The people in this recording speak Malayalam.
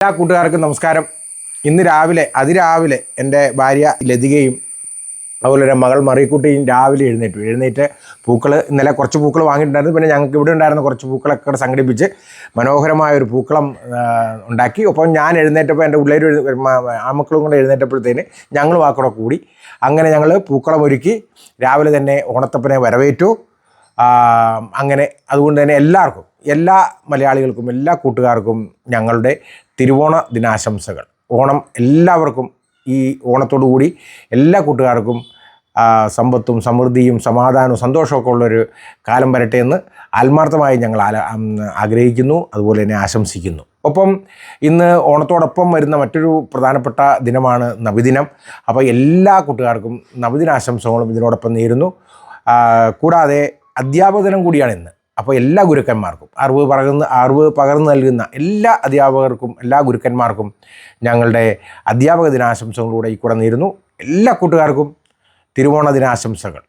എല്ലാ കൂട്ടുകാർക്കും നമസ്കാരം. ഇന്ന് രാവിലെ അതിരാവിലെ എന്റെ ഭാര്യ ലതികയും അതുപോലെ തന്നെ മകൾ മറിയക്കുട്ടിയും രാവിലെ എഴുന്നേറ്റു. എഴുന്നേറ്റ് പൂക്കൾ ഇന്നലെ കുറച്ച് പൂക്കൾ വാങ്ങിയിട്ടുണ്ടായിരുന്നു. പിന്നെ ഞങ്ങൾക്ക് ഇവിടെ ഉണ്ടായിരുന്ന കുറച്ച് പൂക്കളൊക്കെ കൂടെ സംഘടിപ്പിച്ച് മനോഹരമായ ഒരു പൂക്കളം ഉണ്ടാക്കി. ഒപ്പം ഞാൻ എഴുന്നേറ്റപ്പോൾ എന്റെ ഉള്ളേര് ആമക്കളും കൂടെ എഴുന്നേറ്റപ്പോഴത്തേന് ഞങ്ങളും ആ കൂടെ കൂടി. അങ്ങനെ ഞങ്ങൾ പൂക്കളം ഒരുക്കി. രാവിലെ തന്നെ ഓണത്തപ്പനെ വരവേറ്റു. അങ്ങനെ അതുകൊണ്ട് തന്നെ എല്ലാവർക്കും എല്ലാ മലയാളികൾക്കും എല്ലാ കൂട്ടുകാർക്കും ഞങ്ങളുടെ തിരുവോണ ദിനാശംസകൾ. ഓണം എല്ലാവർക്കും ഈ ഓണത്തോടുകൂടി എല്ലാ കൂട്ടുകാർക്കും സമ്പത്തും സമൃദ്ധിയും സമാധാനവും സന്തോഷമൊക്കെ ഉള്ളൊരു കാലം വരട്ടെ എന്ന് ആത്മാർത്ഥമായി ഞങ്ങൾ ആഗ്രഹിക്കുന്നു. അതുപോലെ തന്നെ ആശംസിക്കുന്നു. ഒപ്പം ഇന്ന് ഓണത്തോടൊപ്പം വരുന്ന മറ്റൊരു പ്രധാനപ്പെട്ട ദിനമാണ് നബിദിനം അപ്പോൾ എല്ലാ കൂട്ടുകാർക്കും നബിദിനാശംസകളും ഇതിനോടൊപ്പം നേരുന്നു. കൂടാതെ അധ്യാപക ദിനം കൂടിയാണ് ഇന്ന്. അപ്പോൾ എല്ലാ ഗുരുക്കന്മാർക്കും അറിവ് പകർന്ന് അറിവ് പകർന്നു നൽകുന്ന എല്ലാ അധ്യാപകർക്കും എല്ലാ ഗുരുക്കന്മാർക്കും ഞങ്ങളുടെ അധ്യാപക ദിനാശംസകളൂടെ ഈ കൂടെ നേരുന്നു. എല്ലാ കൂട്ടുകാർക്കും തിരുവോണ ദിനാശംസകൾ.